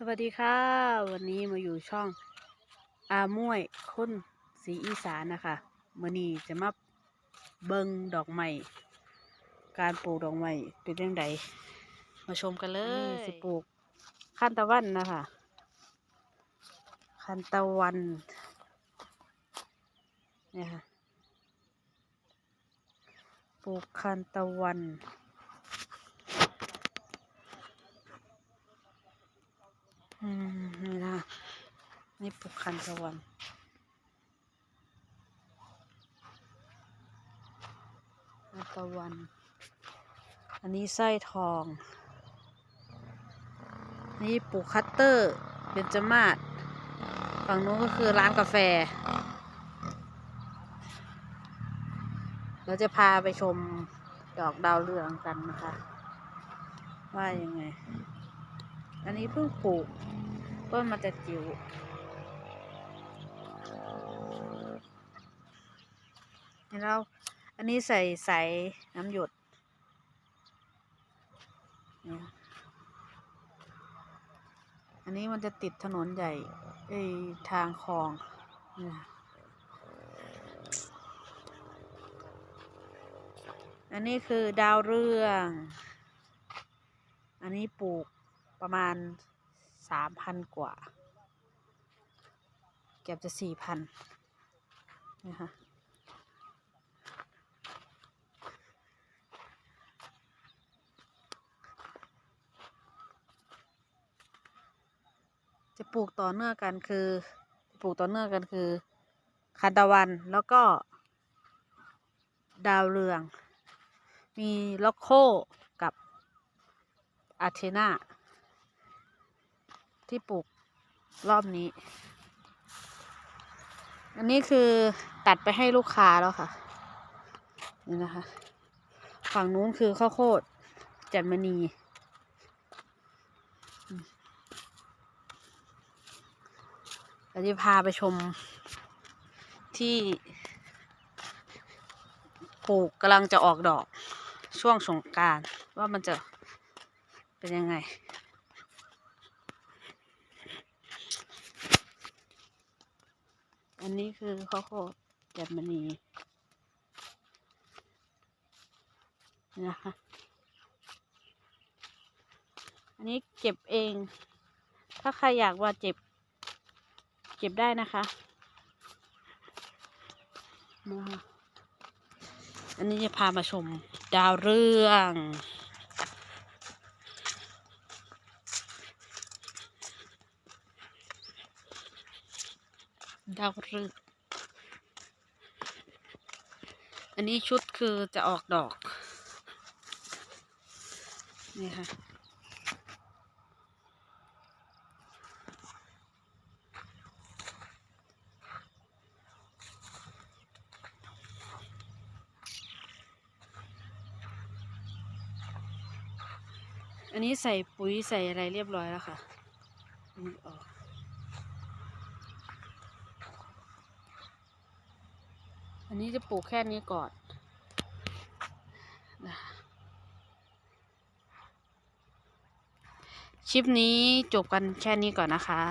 สวัสดีค่ะ วันนี้มาอยู่ช่อง อาม่วยคนสีอีสานนะคะมื่อนี้จะมาเบิงดอกไม้การปลูกดอกไม้เป็นยังไงมาชมกันเลยสิปลูกขันตะวันนะคะขันตะวันเนี่ยค่ะปลูกขันตะวัน อืมนี่นะ นี่ปลูกคันสวรรค์อันตะวัน อันนี้ไส้ทอง นี่ปลูกคัตเตอร์เบญจมาศฝั่งนู้นก็คือร้านกาแฟ เราจะพาไปชมดอกดาวเรืองกันนะคะ ว่ายังไง อันนี้เพิ่งปลูกต้นมันจะจิ๋ว เห็นเราอันนี้ใส่ใส่น้ำหยดอันนี้มันจะติดถนนใหญ่ไอทางคลองอันนี้คือดาวเรือง อันนี้ปลูกประมาณสามพันกว่า เก็บจะสี่พันนะคะ จะปลูกต่อเนื่องกันคือ ปลูกต่อเนื่องกันคือคันตะวันแล้วก็ ดาวเรือง มีล็อกโคกับอาเทนาที่ปลูกรอบนี้ อันนี้คือตัดไปให้ลูกค้าแล้วค่ะ นี่นะคะ ฝั่งนู้นคือข้าวโพดจันมณีอืม เราจะพาไปชมที่ปลูกกำลังจะออกดอกช่วงสงการว่ามันจะเป็นยังไง อันนี้คือข้าวโพดแกมมณีนะคะ อันนี้เก็บเอง ถ้าใครอยากว่าเจ็บ เก็บได้นะคะมาอันนี้จะพามาชมดาวเรืองดาวเรืองอันนี้ชุดคือจะออกดอก นี่ค่ะ อันนี้ใส่ปุ๋ยใส่อะไรเรียบร้อยแล้วค่ะอันนี้ออกอันนี้จะปลูกแค่นี้ก่อนคลิปนี้จบกันแค่นี้ก่อนนะคะ